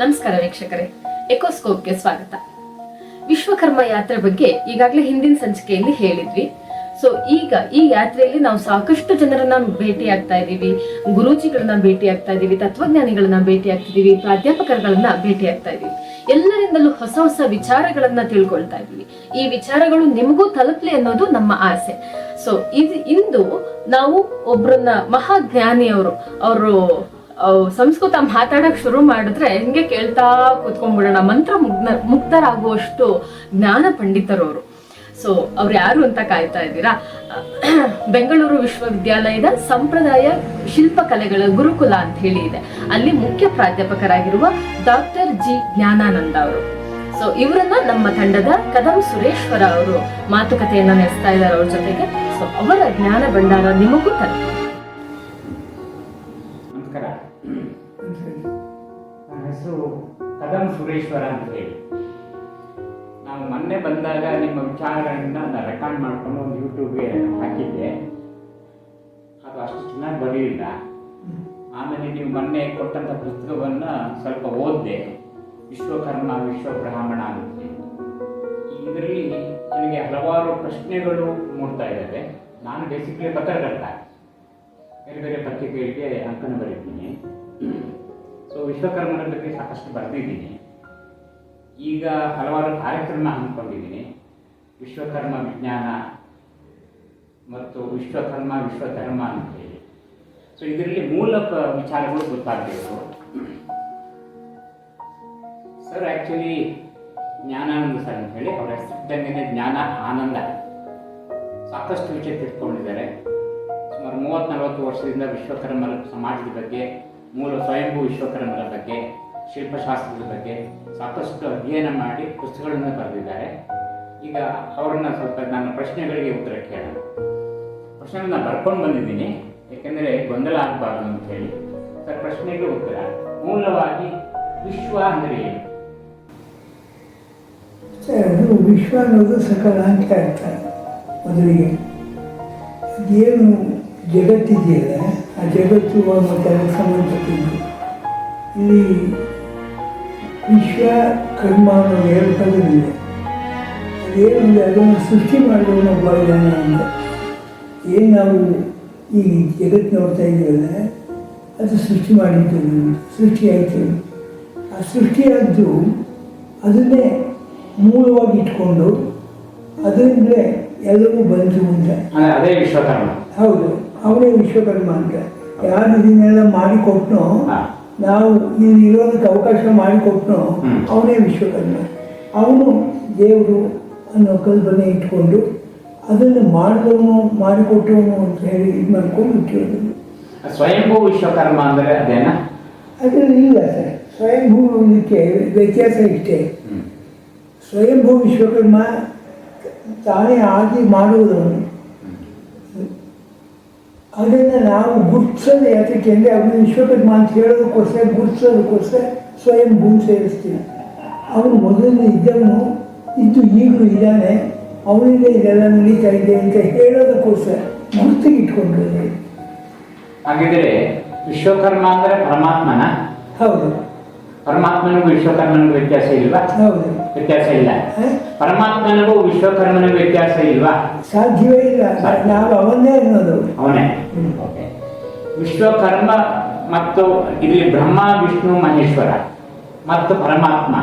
ನಮಸ್ಕಾರ ವೀಕ್ಷಕರೇ. ಎಕೋಸ್ಕೋಪ್ಗೆ ಸ್ವಾಗತ. ವಿಶ್ವಕರ್ಮ ಯಾತ್ರೆ ಬಗ್ಗೆ ಈಗಾಗಲೇ ಹಿಂದಿನ ಸಂಚಿಕೆಯಲ್ಲಿ ಹೇಳಿದ್ವಿ. ಸೊ ಈಗ ಈ ಯಾತ್ರೆಯಲ್ಲಿ ನಾವು ಸಾಕಷ್ಟು ಜನರನ್ನ ಭೇಟಿ ಆಗ್ತಾ ಇದೀವಿ ಗುರೂಜಿಗಳನ್ನ ಭೇಟಿ ಆಗ್ತಾ ಇದೀವಿ ತತ್ವಜ್ಞಾನಿಗಳನ್ನ ಭೇಟಿ ಆಗ್ತಿದ್ದೀವಿ ಪ್ರಾಧ್ಯಾಪಕರುಗಳನ್ನ ಭೇಟಿ ಆಗ್ತಾ ಇದೀವಿ ಎಲ್ಲರಿಂದಲೂ ಹೊಸ ಹೊಸ ವಿಚಾರಗಳನ್ನ ತಿಳ್ಕೊಳ್ತಾ ಇದೀವಿ ಈ ವಿಚಾರಗಳು ನಿಮಗೂ ತಲುಪಲಿ ಅನ್ನೋದು ನಮ್ಮ ಆಸೆ. ಸೊ ಇದು ಇಂದು ನಾವು ಒಬ್ರನ್ನ ಮಹಾಜ್ಞಾನಿಯವರು, ಅವರು ಅವ್ ಸಂಸ್ಕೃತ ಮಾತಾಡಕ್ ಶುರು ಮಾಡಿದ್ರೆ ಹಿಂಗೆ ಕೇಳ್ತಾ ಕೂತ್ಕೊಂಡ್ಬಿಡೋಣ. ಮಂತ್ರ ಮುಗ್ನ ಮುಗ್ಧರಾಗುವಷ್ಟು ಜ್ಞಾನ ಪಂಡಿತರವರು. ಸೊ ಅವ್ರು ಯಾರು ಅಂತ ಕಾಯ್ತಾ ಇದ್ದೀರಾ? ಬೆಂಗಳೂರು ವಿಶ್ವವಿದ್ಯಾಲಯದ ಸಂಪ್ರದಾಯ ಶಿಲ್ಪಕಲೆಗಳ ಗುರುಕುಲ ಅಂತ ಹೇಳಿ ಇದೆ. ಅಲ್ಲಿ ಮುಖ್ಯ ಪ್ರಾಧ್ಯಾಪಕರಾಗಿರುವ ಡಾಕ್ಟರ್ ಜಿ ಜ್ಞಾನಾನಂದ ಅವರು. ಸೊ ಇವರನ್ನ ನಮ್ಮ ತಂಡದ ಕದಂ ಸುರೇಶ್ವರ ಅವರು ಮಾತುಕತೆಯನ್ನ ನಡೆಸ್ತಾ ಇದ್ದಾರೆ ಅವ್ರ ಜೊತೆಗೆ. ಸೊ ಅವರ ಜ್ಞಾನ ಭಂಡಾರ ನಿಮಗೂ ತಲುಪಿ. ಅಂತ ಹೇಳಿ. ನಾವು ಮೊನ್ನೆ ಬಂದಾಗ ನಿಮ್ಮ ವಿಚಾರಗಳನ್ನ ನಾನು ರೆಕಾರ್ಡ್ ಮಾಡ್ಕೊಂಡು ಒಂದು ಯೂಟ್ಯೂಬ್ಗೆ ಹಾಕಿದ್ದೆ. ಅದು ಅಷ್ಟು ಚೆನ್ನಾಗಿ ಬರಲಿಲ್ಲ ಆಮೇಲೆ ನೀವು ಮೊನ್ನೆ ಕೊಟ್ಟಂಥ ಪುಸ್ತಕವನ್ನು ಸ್ವಲ್ಪ ಓದಿದೆ. ವಿಶ್ವಕರ್ಮ ವಿಶ್ವಬ್ರಾಹ್ಮಣ ಅಂತ ಇದರಲ್ಲಿ ನನಗೆ ಹಲವಾರು ಪ್ರಶ್ನೆಗಳು ಮೂಡ್ತಾ ಇದ್ದಾವೆ. ನಾನು ಬೇಸಿಕಲಿ ಪತ್ರಕರ್ತ. ಬೇರೆ ಬೇರೆ ಪತ್ರಿಕೆಗಳಿಗೆ ಅಂಕನ ಬರೀತೀನಿ. ಸೊ ವಿಶ್ವಕರ್ಮನ ಬಗ್ಗೆ ಸಾಕಷ್ಟು ಬರೆದಿದ್ದೀನಿ. ಈಗ ಹಲವಾರು ಕಾರ್ಯಕ್ರಮ ಹಮ್ಮಿಕೊಂಡಿದ್ದೀನಿ. ವಿಶ್ವಕರ್ಮ ವಿಜ್ಞಾನ ಮತ್ತು ವಿಶ್ವಕರ್ಮ ವಿಶ್ವಧರ್ಮ ಅಂತ ಹೇಳಿ. ಸೊ ಇದರಲ್ಲಿ ಮೂಲ ವಿಚಾರಗಳು ಗೊತ್ತಾಗಬೇಕು. ಸರ್ ಆ್ಯಕ್ಚುಲಿ ಜ್ಞಾನಾನಂದ ಸರ್ ಅಂತ ಹೇಳಿ ಅವರ ಹೆಸರಿದ್ದಂಗೆ ಜ್ಞಾನ ಆನಂದ. ಸಾಕಷ್ಟು ವಿಷಯ ತಿಳ್ಕೊಂಡಿದ್ದಾರೆ. ಸುಮಾರು ಮೂವತ್ತು ನಲವತ್ತು ವರ್ಷದಿಂದ ವಿಶ್ವಕರ್ಮರ ಸಮಾಜದ ಬಗ್ಗೆ, ಮೂಲ ಸ್ವಯಂಭೂ ವಿಶ್ವಕರ್ಮರ ಬಗ್ಗೆ ಶಿಲ್ಪಶಾಸ್ತ್ರದ ಬಗ್ಗೆ ಸಾಕಷ್ಟು ಅಧ್ಯಯನ ಮಾಡಿ ಪುಸ್ತಕಗಳನ್ನು ಬರೆದಿದ್ದಾರೆ. ಈಗ ಅವರನ್ನು ಸ್ವಲ್ಪ ನನ್ನ ಪ್ರಶ್ನೆಗಳಿಗೆ ಉತ್ತರ ಕೇಳೋಣ. ಪ್ರಶ್ನೆಗಳನ್ನ ಬರ್ಕೊಂಡು ಬಂದಿದ್ದೀನಿ. ಯಾಕೆಂದರೆ ಗೊಂದಲ ಆಗಬಾರ್ದು ಅಂತ ಹೇಳಿ. ಸರ್, ಪ್ರಶ್ನೆಗೆ ಉತ್ತರ. ಮೂಲವಾಗಿ ವಿಶ್ವ ಅಂದರೆ ಏನು? ಅದು ವಿಶ್ವ ಅನ್ನೋದು ಸಕಲ ಅಂತ ಹೇಳ್ತಾರೆ ಮೊದಲಿಗೆ ಏನು ಜಗತ್ತಿದೆಯಲ್ಲ, ಆ ಜಗತ್ತು ಮತ್ತು ಅದಕ್ಕೆ ಇಲ್ಲಿ ವಿಶ್ವ ಕರ್ಮ ಅನ್ನೋ ಎರಡು ಇದೆ ಅದೇನು ಅಂದರೆ ಅದನ್ನು ಸೃಷ್ಟಿ ಮಾಡಿದವನು ಒಬ್ಬ ಇದ್ದಾನೆ ಅಂತ ಏನು ನಾವು ಈ ಜಗತ್ತು ನೋಡ್ತಾ ಇದ್ದೀವಲ್ಲ ಅದು ಸೃಷ್ಟಿ ಮಾಡಿದ್ದು ಸೃಷ್ಟಿ ಆಯಿತು. ಆ ಸೃಷ್ಟಿಯಾದ್ದು ಅದನ್ನೇ ಮೂಲವಾಗಿ ಇಟ್ಕೊಂಡು ಅದರಿಂದಲೇ ಎಲ್ಲವೂ ಬಂತು ಅಂತ ಅಂದರೆ. ಅದೇ ವಿಶ್ವಕರ್ಮ. ಹೌದು ಅವನೇ ವಿಶ್ವಕರ್ಮ ಅಂತ. ಯಾರು ಇದನ್ನೆಲ್ಲ ಮಾಡಿಕೊಟ್ನೋ. ನಾವು ಇಲ್ಲಿ ಇರೋದಕ್ಕೆ ಅವಕಾಶ ಮಾಡಿಕೊಟ್ಟು. ಅವನೇ ವಿಶ್ವಕರ್ಮ ಅವನು ದೇವರು ಅನ್ನೋ ಕಲ್ಪನೆ ಇಟ್ಕೊಂಡು ಅದನ್ನು ಮಾಡಿದವನು ಮಾಡಿಕೊಟ್ಟವನು ಅಂತ ಹೇಳಿ ಇದು ಮಾಡ್ಕೊಂಡು ಇಟ್ಟಿರೋದು. ಸ್ವಯಂಭೂ ವಿಶ್ವಕರ್ಮ ಅಂದರೆ ಅದೇನಾ? ಅದರಲ್ಲಿ ಇಲ್ಲ ಸರ್. ಸ್ವಯಂಭೂ ಇದಕ್ಕೆ ವ್ಯತ್ಯಾಸ ಇಷ್ಟೇ. ಸ್ವಯಂಭೂ ವಿಶ್ವಕರ್ಮ ತಾನೇ ಆಗಿ ಮಾಡುವುದವನು. ಅದನ್ನು ನಾವು ಗುರುತಿಸೋದು ಯಾತಕ್ಕೆ ಅಂದರೆ ಅವನು ವಿಶ್ವಕರ್ಮ ಅಂತ ಹೇಳೋದಕ್ಕೋಸ್ಕರ ಗುರುತಿಸೋದಕ್ಕೋಸ್ಕರ ಸ್ವಯಂಭೂ ಸೇರಿಸ್ತೀವಿ ಅವನು ಮೊದಲು ಇದ್ದವನು ಇದ್ದು ಈಗಲೂ ಇದ್ದಾನೆ ಅವನಿಂದ ಇದೆಲ್ಲ ನಡೀತಾ ಇದೆ ಅಂತ ಹೇಳೋದಕ್ಕೋಸ್ಕರ ಗುರುತಿಗೆ ಇಟ್ಕೊಂಡಿರೋದು ಹಾಗಿದ್ರೆ ವಿಶ್ವಕರ್ಮ ಅಂದರೆ ಪರಮಾತ್ಮನ? ಹೌದು. ಪರಮಾತ್ಮನಿಗೂ ವಿಶ್ವಕರ್ಮನಿಗೂ ವ್ಯತ್ಯಾಸ ಇಲ್ವಾ? ಹೌದು. ವ್ಯತ್ಯಾಸ ಇಲ್ಲ? ಪರಮಾತ್ಮನಿಗೂ ವಿಶ್ವಕರ್ಮನಿಗೂ ವ್ಯತ್ಯಾಸ ಇಲ್ವಾ? ಸಾಧ್ಯವೇ ಇಲ್ಲ. ನಾವು ಅವನೇ ಅನ್ನೋದು. ಅವನೇ. ವಿಶ್ವಕರ್ಮ ಮತ್ತು ಇಲ್ಲಿ ಬ್ರಹ್ಮ ವಿಷ್ಣು ಮಹೇಶ್ವರ ಮತ್ತು ಪರಮಾತ್ಮ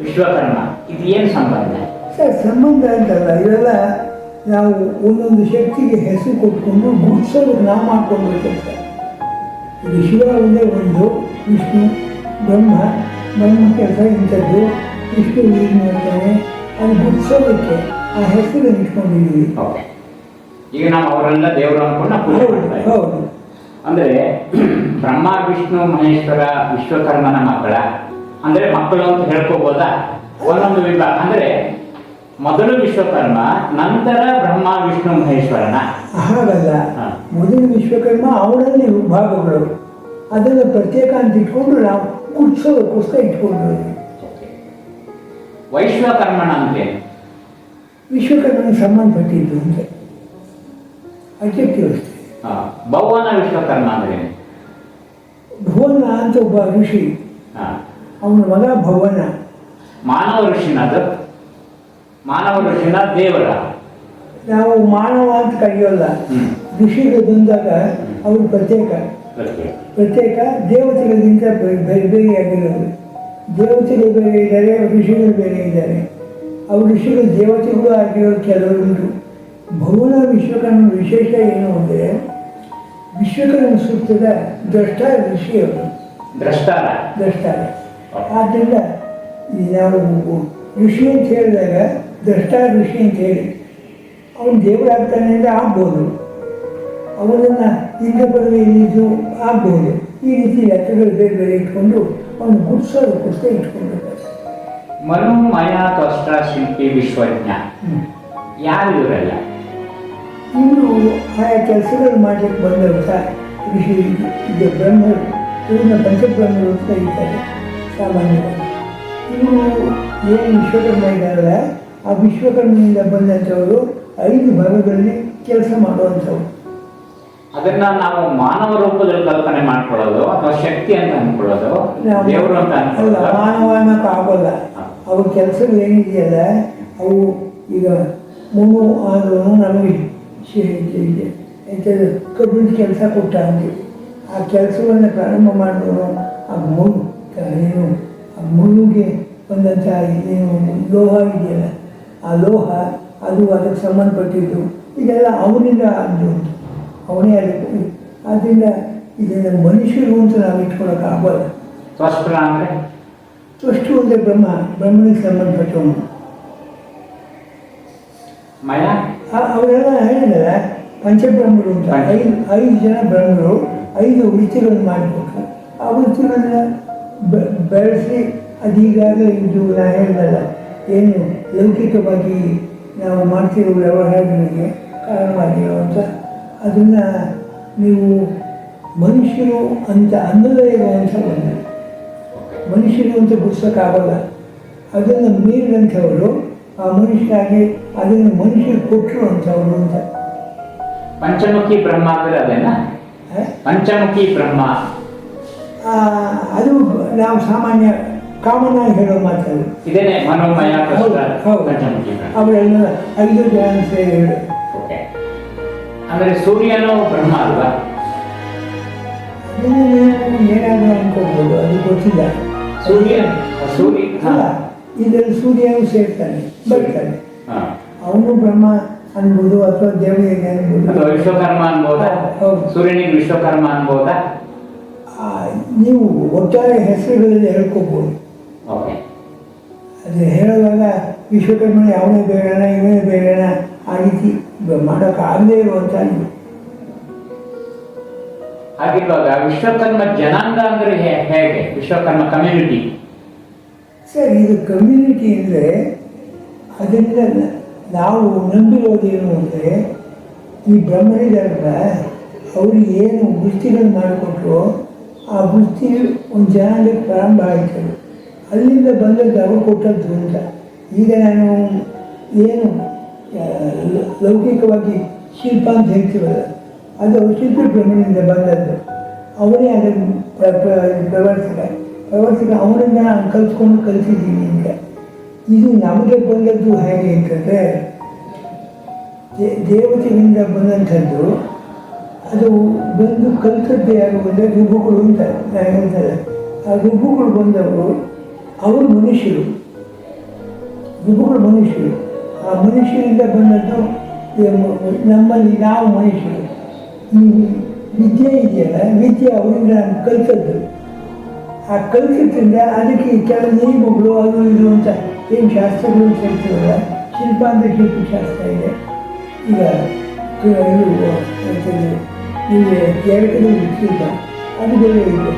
ವಿಶ್ವಕರ್ಮ ಇದು ಏನು ಸಂಬಂಧ? ಸರ್ ಸಂಬಂಧ ಅಂತಲ್ಲ ಇವೆಲ್ಲ ನಾವು ಒಂದೊಂದು ಶಕ್ತಿಗೆ ಹೆಸರು ಕೊಟ್ಕೊಂಡು ಗುಡ್ಸೋದು ನಾವು ಮಾಡ್ಕೊಂಡ್ಬಿಡ್ತೇವೆ ಸರ್. ಇದು ಶಿವ ಒಂದೇ ಒಂದು ವಿಷ್ಣು ಬ್ರಹ್ಮ ಬ್ರಹ್ಮ ಕೆಲಸ ಇಂಥದ್ದು. ವಿಷ್ಣು ಯೂಸ್ ಮಾಡ್ತಾರೆ. ಅದು ಹುಟ್ಟಿಸೋದಕ್ಕೆ ಆ ಹೆಸರನ್ನು ಇಟ್ಕೊಂಡಿದ್ದೀವಿ ಈಗ ನಾವು ಅವರೆಲ್ಲ ದೇವರು ಅನ್ಕೊಂಡು ನಾವು ಪೂಜೆ ಮಾಡ್ತಾ. ಹೌದು. ಅಂದ್ರೆ ಬ್ರಹ್ಮ ವಿಷ್ಣು ಮಹೇಶ್ವರ ವಿಶ್ವಕರ್ಮನ ಮಕ್ಕಳ ಅಂದ್ರೆ ಮಕ್ಕಳು ಅಂತ ಹೇಳ್ಕೋಬೋದಾ? ಒಂದೊಂದು ವಿಭಾಗ. ಅಂದ್ರೆ ಮೊದಲು ವಿಶ್ವಕರ್ಮ ನಂತರ ಬ್ರಹ್ಮ ವಿಷ್ಣು ಮಹೇಶ್ವರನ. ಹಾಗಲ್ಲ. ಮೊದಲು ವಿಶ್ವಕರ್ಮ ಅವರಲ್ಲಿ ವಿಭಾಗಗಳು. ಅದನ್ನು ಪ್ರತ್ಯೇಕ ಅಂತ ಇಟ್ಕೊಂಡು ನಾವು ಗುರುತಿಸೋದಕ್ಕೋಸ್ಕರ ಇಟ್ಕೊಂಡಿದ್ದೀವಿ. ವೈಶ್ವಕರ್ಮನ ಅಂತೆ ವಿಶ್ವಕರ್ಮನ ಸಂಬಂಧಪಟ್ಟಿದ್ದು ಅಂದರೆ ಅಜ್ಜಕ್ಕೆ ವ್ಯವಸ್ಥೆ ಆ, ಭವನ ವಿಶ್ವಕರ್ಮ ಅಂದ್ರೆ ಭುವನ ಅಂತ ಒಬ್ಬ ಋಷಿ ಆ, ಅವನ ಮಗ ಭವನ. ಮಾನವ ಋಷಿನ ಅದು ಮಾನವ ಋಷಿನ ದೇವರ. ನಾವು ಮಾನವ ಅಂತ ಕರೆಯೋಲ್ಲ. ಋಷಿಗಳು ಬಂದಾಗ ಅವರು ಪ್ರತ್ಯೇಕ. ಪ್ರತ್ಯೇಕ. ದೇವತೆಗಳಿಗಿಂತ ಬೆ- ಬೇರೆ ಬೇರೆಯಾಗಿರೋದು. ದೇವತೆಗಳು ಬೇರೆ ಇದ್ದಾರೆ ಋಷಿಗಳು ಬೇರೆ ಇದ್ದಾರೆ. ಅವ್ರ ಋಷಿಗಳು ದೇವತೆಗಳು ಆಗಿರೋ ಕೆಲವರುಂಟು ಭುವನ ವಿಶ್ವಕರ್ಮ ವಿಶೇಷ ಏನು ಅಂದರೆ ವಿಶ್ವಕರ್ಮ ಸೂಕ್ತದ ದ್ರಷ್ಟ ಋಷಿಯವರು ದ್ರಷ್ಟಾರ ದ್ರಷ್ಟಾರ ಆದ್ದರಿಂದ ನಾವು ಋಷಿ ಅಂತ ಹೇಳಿದಾಗ ದ್ರಷ್ಟ ಋಷಿ ಅಂತ ಹೇಳಿ ಅವನು ದೇವರಾಗ್ತಾನೆ ಅಂದರೆ ಆಗ್ಬೋದು. ಅವನನ್ನು ಇಂದ್ರ ಇದು ಆಗ್ಬೋದು. ಈ ರೀತಿ ಲೆಕ್ಕಗಳು ಬೇರೆ ಬೇರೆ ಇಟ್ಕೊಂಡು ಅವನು ಗುಡ್ಸೋದಕ್ಕೋಸ್ಕರ ಇಟ್ಕೊಂಡಿರ್ತಾರೆ ಮನು ಮಯ ತ್ವಷ್ಟ ಶಿಲ್ಪಿ ವಿಶ್ವಜ್ಞ. ಯಾರು ಇವರೆಲ್ಲ? ಇನ್ನು ಆಯಾ ಕೆಲಸಗಳು ಮಾಡಲಿಕ್ಕೆ ಬಂದಂಥ ಋಷಿ ಇದು ಬ್ರಹ್ಮರು ಇವ್ರನ್ನ ಪಂಚಬ್ರಹ್ಮರು ಅಂತ ಇದ್ದಾರೆ ಸಾಮಾನ್ಯವಾಗಿ ಇವರು ಏನು ವಿಶ್ವಕರ್ಮ ಇದ್ದಾರಲ್ಲ ಆ ವಿಶ್ವಕರ್ಮದಿಂದ ಬಂದಂಥವರು ಐದು ಭಾಗಗಳಲ್ಲಿ ಕೆಲಸ ಮಾಡುವಂಥವ್ರು. ಅದನ್ನ ನಾವು ಮಾನವ ರೂಪದಲ್ಲಿ ಕಲ್ಪನೆ ಮಾಡ್ಕೊಳ್ಳೋದು. ಶಕ್ತಿ ಅಂತ ಅನ್ಕೊಳ್ಳೋದು? ನಾವು- ದೇವರು ಅಂತ ಅಲ್ಲ ಅನ್ಕೊಳ್ಳೋದು ಮಾನವ ಅನ್ನಕ್ಕೆ ಆಗೋಲ್ಲ. ಅವ್ರ ಕೆಲಸಗಳು ಏನಿದೆಯಲ್ಲ ಅವು ಈಗ ಮೂರು ಆದ್ರೂ ನಮಗೆ ಕಬ್ಬಿಣ ಕೆಲಸ ಕೊಟ್ಟ ಅಂತೀವಿ ಆ ಕೆಲಸವನ್ನು ಪ್ರಾರಂಭ ಮಾಡಿದ್ರು ಆ ಮೂರು ಏನು ಆ ಮುಳ್ಳುಗೆ ಬಂದಂಥ ಏನು ಲೋಹ ಇದೆಯಲ್ಲ ಆ ಲೋಹ ಅದು ಅದಕ್ಕೆ ಸಂಬಂಧಪಟ್ಟಿದ್ದು. ಇದೆಲ್ಲ ಅವನಿಂದ ಅದು ಅವನೇ ಅದಕ್ಕೆ ಆದ್ದರಿಂದ ಇದನ್ನು ಮನುಷ್ಯರು ಅಂತ ನಾವು ಇಟ್ಕೊಳಕ್ಕೆ ಆಗೋಲ್ಲ. ತ್ವಷ್ಟ ಅಂದರೆ ಅಷ್ಟು ಅಂದರೆ ಬ್ರಹ್ಮ ಬ್ರಹ್ಮನಿಗೆ ಸಂಬಂಧಪಟ್ಟವನು. ಮಯ? ಅವರೆಲ್ಲ ಹೇಳಿದ್ರೆ ಪಂಚಬ್ರಹ್ಮರು ಅಂತ. ಐದು ಐದು ಜನ ಬ್ರಹ್ಮರು ಐದು ವೃತ್ತಿಗಳನ್ನು ಮಾಡಬೇಕು ಆ ವೃತ್ತಿಗಳನ್ನು ಬೆಳೆಸಿ ಅದೀಗಾಗಲೇ ಇದು ನಾನು ಹೇಳಿದಲ್ಲ ಏನು ಲೌಕಿಕವಾಗಿ ನಾವು ಮಾಡ್ತಿರೋ ವ್ಯವಹಾರಗಳಿಗೆ ಅಂತ ಅದನ್ನು ನೀವು ಮನುಷ್ಯರು ಅಂತ ಅನ್ನದೇ ಇರುವಂಥ ಒಂದು ಮನುಷ್ಯರು ಅಂತ ಗುಡ್ಸೋಕ್ಕಾಗಲ್ಲ ಅದನ್ನು ಮೀರಿದಂಥವರು ಆ ಮನುಷ್ಯರಾಗಿ ಅದನ್ನು ಮನುಷ್ಯರು ಕೊಟ್ಟರು ಅಂಥವ್ರು ಅಂತ. ಪಂಚಮುಖಿ ಬ್ರಹ್ಮ ಅಂದ್ರೆ ಅದೇನಾ? ಪಂಚಮುಖಿ ಬ್ರಹ್ಮ. ಅದು ನಾವು ಸಾಮಾನ್ಯ ಕಾಮನ್ ಆಗಿ ಹೇಳೋ ಮಾತು ಇದೇನೆ ಮನೋಮಯ ಅವರೆಲ್ಲ ಐದು ಜನ ಸೇರಿ ಹೇಳು. ಅಂದರೆ ಸೂರ್ಯನು ಬ್ರಹ್ಮ ಅಲ್ವಾ? ಏನಾದರೂ ಅನ್ಕೋಬೋದು ಅದು ಗೊತ್ತಿಲ್ಲ ಸೂರ್ಯ ಸೂರ್ಯ ಇದರಲ್ಲಿ ಸೂರ್ಯನು ಸೇರ್ತಾನೆ ಬರ್ತಾನೆ. ಅವನು ಬ್ರಹ್ಮ ಅನ್ಬೋದು ಅಥವಾ ದೇವರಿಗೆ ಅನ್ಬೋದು ವಿಶ್ವಕರ್ಮ ಅನ್ಬೋದಾ. ಸೂರ್ಯನಿಗೆ ವಿಶ್ವಕರ್ಮ ಅನ್ಬೋದಾ ನೀವು ಒಟ್ಟಾರೆ ಹೆಸರುಗಳಲ್ಲಿ ಹೇಳ್ಕೋಬೋದು ಅದು ಹೇಳುವಾಗ ವಿಶ್ವಕರ್ಮ ಯಾವನೇ ಬೇಡಣ ಇವನೇ ಬೇಡಣ ಆ ರೀತಿ ಮಾಡೋಕ್ಕಾಗದೇ ಇರುವಂಥ ಹಾಗಿರುವಾಗ ವಿಶ್ವಕರ್ಮ ಜನಾಂಗ ಅಂದ್ರೆ ಹೇಗೆ? ವಿಶ್ವಕರ್ಮ ಕಮ್ಯುನಿಟಿ ಸರ್, ಇದು ಕಮ್ಯುನಿಟಿ ಅಂದ್ರೆ ಅದರಿಂದ ನಾವು ನಂಬಿರೋದೇನು ಅಂದರೆ ಈ ಬ್ರಹ್ಮನಿದಾರಲ್ಲ ಅವ್ರಿಗೆ ಏನು ಬುಸ್ತಿಗಳನ್ನು ಮಾಡಿಕೊಟ್ರು, ಆ ಬುಸ್ತಿ ಒಂದು ಜನಾಂಗಕ್ಕೆ ಪ್ರಾರಂಭ ಆಯಿತು. ಅಲ್ಲಿಂದ ಬಂದದ್ದು ಅವರು ಕೊಟ್ಟದ್ದು ಅಂತ. ಈಗ ನಾನು ಏನು ಲೌಕಿಕವಾಗಿ ಶಿಲ್ಪ ಅಂತ ಹೇಳ್ತೀವಲ್ಲ ಅದು ಪ್ರೇಮಿನಿಂದ ಬಂದದ್ದು. ಅವನೇ ಅದನ್ನು ಪ್ರವರ್ಸಿದ ಪ್ರವರ್ಸಿದ ಪ್ರವರ್ತಕ. ಪ್ರವರ್ತಕ ಅವನಿಂದ ನಾನು ಕಲ್ತ್ಕೊಂಡು ಕಲಿತಿದ್ದೀನಿ ಅಂತ. ಇದು ನಮಗೆ ಬಂದದ್ದು ಹೇಗೆ ಅಂತಂದರೆ ದೇವತೆಯಿಂದ ಬಂದಂಥದ್ದು, ಅದು ಬಂದು ಕಲ್ತದ್ದು ಯಾರು ಗುಬ್ಬುಗಳು ಅಂತ ನಾನು ಹೇಳ್ತಾರೆ ಆ ಗುಬ್ಬುಗಳು ಬಂದವರು ಅವರು ಮನುಷ್ಯರು. ಗುಬ್ಬುಗಳು ಮನುಷ್ಯರು. ಆ ಮನುಷ್ಯರಿಂದ ಬಂದದ್ದು ನಮ್ಮಲ್ಲಿ ನಾವು ಮನುಷ್ಯರು. ವಿದ್ಯೆ ಇದೆಯಲ್ಲ ವಿದ್ಯೆ ಅವರಿಂದ ನಾನು ಕಲಿತದ್ದು ಆ ಕಲಿಸಿದ್ರಿಂದ ಅದಕ್ಕೆ ಕೆಲವು ನಿಯಮಗಳು ಅದು ಇದು ಅಂತ ಏನು ಶಾಸ್ತ್ರಗಳು ಅಂತ ಶಿಲ್ಪ ಅಂದರೆ ಶಿಲ್ಪಶಾಸ್ತ್ರ ಇದೆ ಈಗ ಇದು ಎಂಥದ್ದು, ನೀವು ಎರಡನೇ ಶಿಲ್ಪ ಅದು ಬೇರೆ ಇದೆ